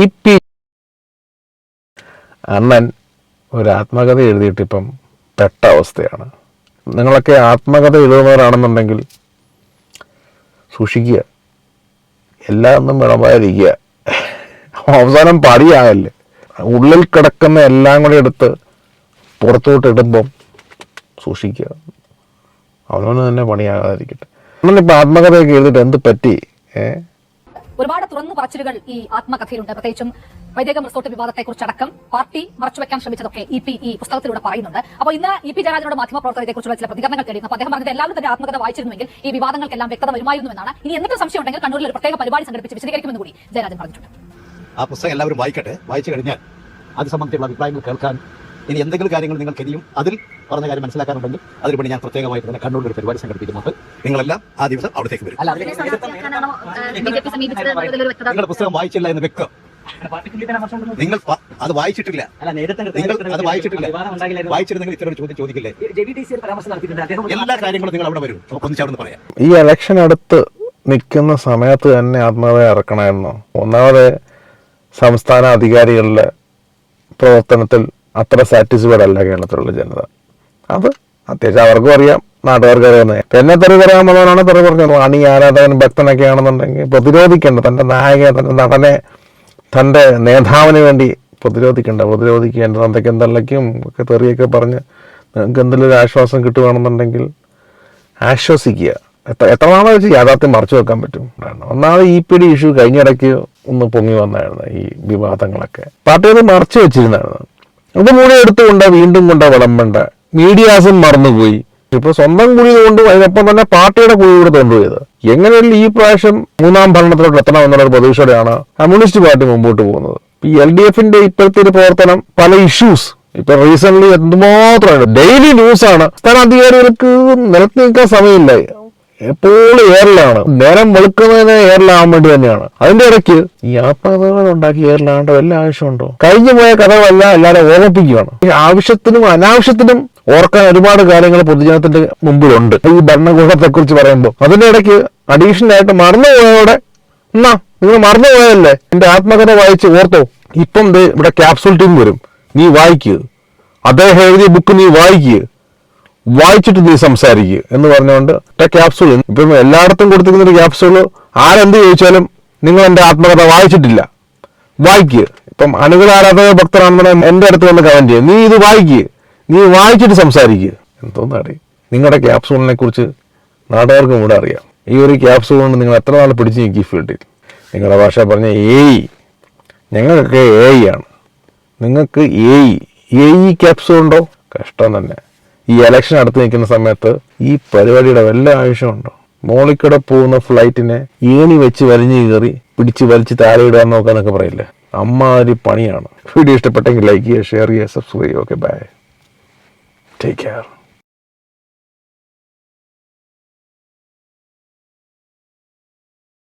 E P അണ്ണൻ ഒരു ആത്മകഥ എഴുതിയിട്ടിപ്പം പെട്ട അവസ്ഥയാണ്. നിങ്ങളൊക്കെ ആത്മകഥ എഴുതുന്നവരാണെന്നുണ്ടെങ്കിൽ സൂക്ഷിക്കുക. എല്ലാം ഒന്നും വിളമ്പാതിരിക്കുക അവസാനം പടിയാകല്ലേ. ഉള്ളിൽ കിടക്കുന്ന എല്ലാം കൂടി എടുത്ത് പുറത്തോട്ട് ഇടുമ്പം സൂക്ഷിക്കുക. അവനവന് തന്നെ പണിയാകാതിരിക്കട്ടെ. നമ്മളിപ്പോൾ ആത്മകഥയൊക്കെ എഴുതിയിട്ട് എന്ത് പറ്റി? ഏഹ് ഒരുപാട് തുറന്നു പറച്ചിലുകൾ ഈ ആത്മകഥയിലുണ്ട്. പ്രത്യേകിച്ചും വൈദേകം റിസോർട്ട് വിവാദത്തെക്കുറിച്ചടക്കം പാർട്ടി മറച്ചുവെക്കാൻ ശ്രമിച്ചതൊക്കെ ഇ പി ഈ പുസ്തകത്തിലൂടെ പറയുന്നുണ്ട്. അപ്പോൾ ഇന്ന് ഇ പി ജയരാജനോട് മാധ്യമപ്രവർത്തകരെക്കുറിച്ചുള്ള ചില പ്രതികരണങ്ങൾ തേടിയിരുന്നു. അപ്പോൾ അദ്ദേഹം പറഞ്ഞത് എല്ലാവരും തന്നെ ആത്മകഥ വായിച്ചിരുന്നുവെങ്കിൽ ഈ വിവാദങ്ങൾക്കെല്ലാം വ്യക്തത വരുമായിരുന്നു എന്നാണ് ഇനി എന്തെങ്കിലും സംശയം ഉണ്ടെങ്കിൽ കണ്ണൂരിൽ ഒരു പ്രത്യേക പരിപാടി സംഘടിപ്പിച്ച് വിശദീകരിക്കുമെന്ന് കൂടി ജയരാജൻ പറഞ്ഞിട്ടുണ്ട്. ആ പുസ്തകം എല്ലാവരും വായിക്കട്ടെ. വായിച്ചു കഴിഞ്ഞാൽ അത് സംബന്ധിച്ചുള്ള അഭിപ്രായങ്ങൾ കേൾക്കാൻ ഇനി എന്തെങ്കിലും കാര്യങ്ങൾ നിങ്ങൾക്ക് ഇനിയും അതിൽ പറഞ്ഞ കാര്യം മനസ്സിലാക്കാനുണ്ടെങ്കിൽ അതിന് വേണ്ടി ഞാൻ പ്രത്യേകമായിട്ട് തന്നെ കണ്ണൂരിൽ ഒരു പരിപാടി സംഘടിപ്പിക്കുന്നുണ്ട്. നിങ്ങളെല്ലാം ആ ദിവസം അവിടത്തേക്ക് വരും. നിങ്ങളുടെ പുസ്തകം വായിച്ചില്ല എന്ന് വ്യക്തം. നിങ്ങൾ അത് വായിച്ചിട്ടില്ല. നിങ്ങൾ അത് വായിച്ചിട്ടില്ല. വായിച്ചിരുന്നെങ്കിൽ ഇത്തരം ഒരു ചോദ്യം ചോദിക്കില്ലേ? എല്ലാ കാര്യങ്ങളും നിങ്ങൾ അവിടെ വരും. നമുക്ക് ഒന്നിച്ച് അവിടെ പറയാം. ഈ ഇലക്ഷൻ അടുത്ത് നിൽക്കുന്ന സമയത്ത് തന്നെ ആത്മഹത്യ ഇറക്കണമായിരുന്നു. ഒന്നാമത് സംസ്ഥാന അധികാരികളുടെ പ്രവർത്തനത്തിൽ അത്ര സാറ്റിസ്ഫൈഡ് അല്ല കേരളത്തിലുള്ള ജനത. അത് അത്യാവശ്യം അവർക്കും അറിയാം നാട്ടുകാർക്ക് അറിയാവുന്നത് എന്നെ. തെറി പറയാൻ തെറി പറഞ്ഞത്. അണി ആരാധകൻ ഭക്തനൊക്കെ ആണെന്നുണ്ടെങ്കിൽ പ്രതിരോധിക്കേണ്ട തന്റെ നായകനെ തന്റെ നടനെ തന്റെ നേതാവിന് വേണ്ടി പ്രതിരോധിക്കേണ്ട പ്രതിരോധിക്കേണ്ട തന്തയ്ക്കും തള്ളയ്ക്കും ഒക്കെ തെറിയൊക്കെ പറഞ്ഞ് നിങ്ങൾക്ക് എന്തെങ്കിലും ഒരു ആശ്വാസം കിട്ടുകയാണെന്നുണ്ടെങ്കിൽ ആശ്വസിക്കുക. എത്ര എത്ര നാളെ വെച്ച് യാഥാർത്ഥ്യം മറച്ചു വെക്കാൻ പറ്റും? ഒന്നാമത് ഇ പി ഡി ഇഷ്യൂ കഴിഞ്ഞിടയ്ക്ക് ഒന്ന് പൊങ്ങി വന്നായിരുന്നു ഈ വിവാദങ്ങളൊക്കെ. പാർട്ടി അത് മറച്ചു വെച്ചിരുന്നായിരുന്നു അത് മൂടി എടുത്തുകൊണ്ട് വീണ്ടും കൊണ്ട് വിളമ്പണ്ട. മീഡിയാസും മറന്നുപോയി. ഇപ്പൊ സ്വന്തം കുഴി കൊണ്ട് അതിനൊപ്പം തന്നെ പാർട്ടിയുടെ കുഴി കൂടെ കൊണ്ടുപോയത്. എങ്ങനെയല്ല ഈ പ്രാവശ്യം മൂന്നാം ഭരണത്തിലോട്ട് എത്തണം എന്നുള്ള പ്രതീക്ഷയോടെയാണ് കമ്മ്യൂണിസ്റ്റ് പാർട്ടി മുമ്പോട്ട് പോകുന്നത്. ഈ എൽ ഡി എഫിന്റെ ഇപ്പോഴത്തെ ഒരു പ്രവർത്തനം പല ഇഷ്യൂസ് ഇപ്പൊ റീസെന്റ് എന്തുമാത്രമാണ് ഡെയിലി ന്യൂസ് ആണ്. സ്ഥാനാധികാരികൾക്ക് നിലത്ത് നിൽക്കാൻ സമയമില്ല. എപ്പോഴും എയറിലാണ് നേരം വെളുക്കുന്നതിന് എയറിലാവാൻ വേണ്ടി തന്നെയാണ്. അതിന്റെ ഇടയ്ക്ക് ഈ ആത്മകഥകൾ ഉണ്ടാക്കി എയറിലാവേണ്ട വല്ല ആവശ്യമുണ്ടോ? കഴിഞ്ഞു പോയ കഥകളെല്ലാം എല്ലാവരും ഓർമ്മിപ്പിക്കുകയാണ്. ആവശ്യത്തിനും അനാവശ്യത്തിനും ഓർക്കാൻ ഒരുപാട് കാര്യങ്ങൾ പൊതുജനത്തിന്റെ മുമ്പിലുണ്ട്. ഈ ഭരണകൂടത്തെ കുറിച്ച് പറയുമ്പോൾ. അതിന്റെ ഇടയ്ക്ക് അഡീഷണൽ ആയിട്ട് മറന്നുപോയോടെ എന്നാ നിങ്ങൾ മറന്നുപോയതല്ലേ? എന്റെ ആത്മകഥ വായിച്ച് ഓർത്തോ. ഇപ്പം ഇവിടെ ക്യാപ്സുൾ ടീം വരും. നീ വായിക്കുക അദ്ദേഹം എഴുതിയ ബുക്ക് നീ വായിക്കുക വായിച്ചിട്ട് നീ സംസാരിക്കുക എന്ന് പറഞ്ഞുകൊണ്ട് ക്യാപ്സൂൾ ഇപ്പം എല്ലായിടത്തും കൊടുത്തിരിക്കുന്ന ഒരു ക്യാപ്സൂൾ ആരെന്ത് ചോദിച്ചാലും നിങ്ങൾ എന്റെ ആത്മകഥ വായിച്ചിട്ടില്ല. വായിക്കുക ഇപ്പം അണികൾ ആരാധക ഭക്തരാണെന്ന് എന്റെ അടുത്ത് വന്ന് കമന്റ് ചെയ്യുക നീ ഇത് വായിക്കുക നീ വായിച്ചിട്ട് സംസാരിക്കുക എന്തോന്നാടി നിങ്ങളുടെ ക്യാപ്സൂളിനെ കുറിച്ച് നാട്ടുകാർക്കും കൂടെ അറിയാം. ഈ ഒരു ക്യാപ്സൂൾ കൊണ്ട് നിങ്ങൾ എത്ര നാൾ പിടിച്ച് നിൽക്കി ഫീൽഡിൽ നിങ്ങളുടെ ഭാഷ പറഞ്ഞ ഏയ് ഞങ്ങൾക്കൊക്കെ ഏയ് ആണ്. നിങ്ങൾക്ക് എ ഇ ക്യാപ്സൂൾ ഉണ്ടോ? കഷ്ടം തന്നെ. ഈ എലക്ഷൻ അടുത്ത് നിൽക്കുന്ന സമയത്ത് ഈ പരിപാടിയുടെ വല്ല ആവശ്യമുണ്ടോ? മോളിക്കൂടെ പോകുന്ന ഫ്ലൈറ്റിനെ ഏണി വെച്ച് വലിഞ്ഞു കയറി പിടിച്ച് വലിച്ച് താഴെ ഇടാൻ നോക്കാന്നൊക്കെ പറയില്ലേ? അമ്മാതിരി പണിയാണ്. വീഡിയോ ഇഷ്ടപ്പെട്ടെങ്കിൽ ലൈക്ക് ചെയ്യുക ഷെയർ ചെയ്യുക സബ്സ്ക്രൈബ് ചെയ്യുക. Okay bye take care